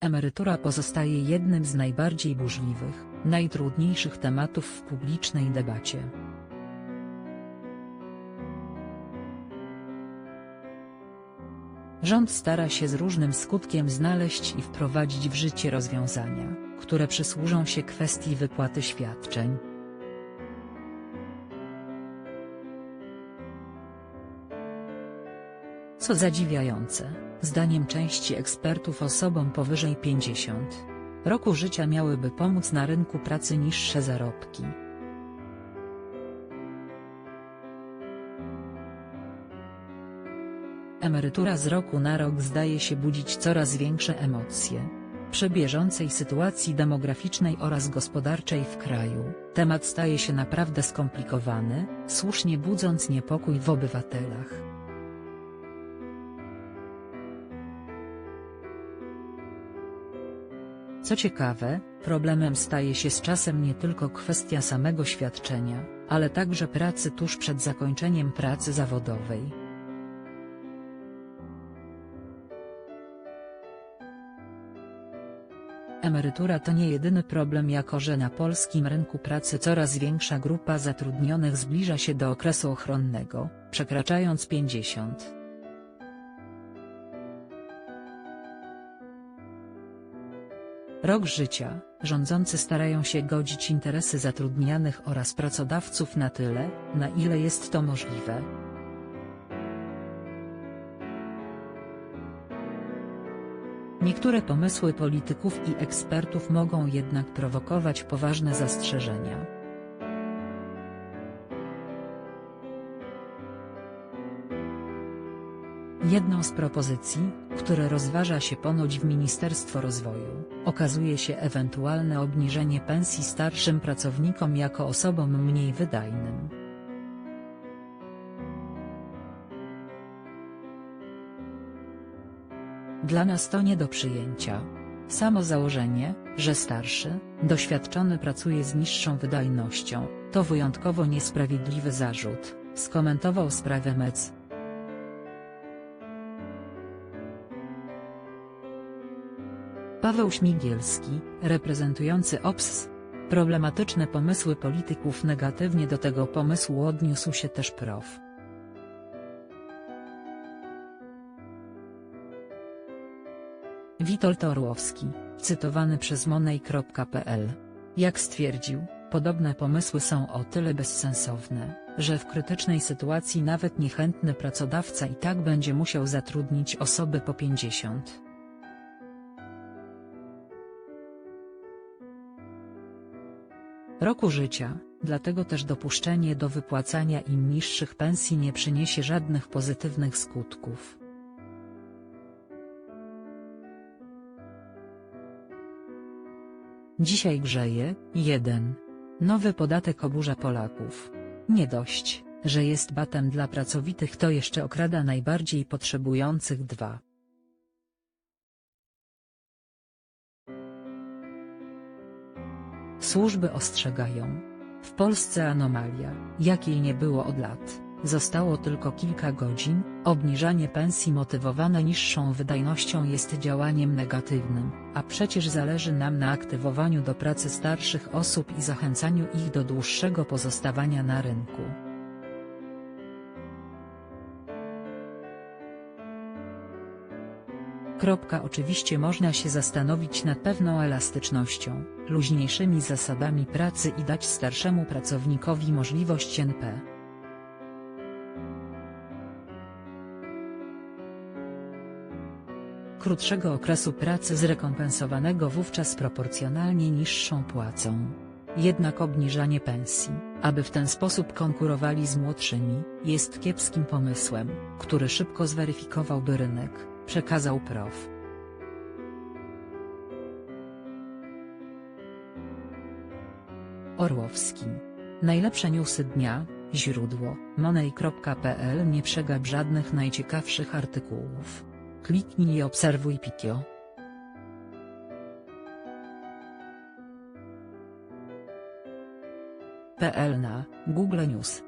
Emerytura pozostaje jednym z najbardziej burzliwych, najtrudniejszych tematów w publicznej debacie. Rząd stara się z różnym skutkiem znaleźć i wprowadzić w życie rozwiązania, które przysłużą się kwestii wypłaty świadczeń. Co zadziwiające, zdaniem części ekspertów osobom powyżej 50 roku życia miałyby pomóc na rynku pracy niższe zarobki. Emerytura z roku na rok zdaje się budzić coraz większe emocje. Przy bieżącej sytuacji demograficznej oraz gospodarczej w kraju, temat staje się naprawdę skomplikowany, słusznie budząc niepokój w obywatelach. Co ciekawe, problemem staje się z czasem nie tylko kwestia samego świadczenia, ale także pracy tuż przed zakończeniem pracy zawodowej. Emerytura to nie jedyny problem jako że na polskim rynku pracy coraz większa grupa zatrudnionych zbliża się do okresu ochronnego, przekraczając 50. Rok życia, rządzący starają się godzić interesy zatrudnianych oraz pracodawców na tyle, na ile jest to możliwe. Niektóre pomysły polityków i ekspertów mogą jednak prowokować poważne zastrzeżenia. Jedną z propozycji, które rozważa się ponoć w Ministerstwo Rozwoju, okazuje się ewentualne obniżenie pensji starszym pracownikom jako osobom mniej wydajnym. Dla nas to nie do przyjęcia. Samo założenie, że starszy, doświadczony pracuje z niższą wydajnością, to wyjątkowo niesprawiedliwy zarzut, skomentował sprawę MEC. Paweł Śmigielski, reprezentujący OPS. Problematyczne pomysły polityków negatywnie do tego pomysłu odniósł się też prof. Witold Orłowski, cytowany przez Monej.pl. Jak stwierdził, podobne pomysły są o tyle bezsensowne, że w krytycznej sytuacji nawet niechętny pracodawca i tak będzie musiał zatrudnić osoby po 50. roku życia, dlatego też dopuszczenie do wypłacania im niższych pensji nie przyniesie żadnych pozytywnych skutków. Dzisiaj grzeje, 1. Nowy podatek oburza Polaków. Nie dość, że jest batem dla pracowitych to jeszcze okrada najbardziej potrzebujących 2. Służby ostrzegają. W Polsce anomalia, jakiej nie było od lat. Zostało tylko kilka godzin, obniżanie pensji motywowane niższą wydajnością jest działaniem negatywnym, a przecież zależy nam na aktywowaniu do pracy starszych osób i zachęcaniu ich do dłuższego pozostawania na rynku. Kropka Oczywiście można się zastanowić nad pewną elastycznością, luźniejszymi zasadami pracy i dać starszemu pracownikowi możliwość NP. Krótszego okresu pracy zrekompensowanego wówczas proporcjonalnie niższą płacą. Jednak obniżanie pensji, aby w ten sposób konkurowali z młodszymi, jest kiepskim pomysłem, który szybko zweryfikowałby rynek przekazał prof. Orłowski. Najlepsze newsy dnia, źródło, monej.pl Nie przegap żadnych najciekawszych artykułów. Kliknij i obserwuj Pitio. PL na Google News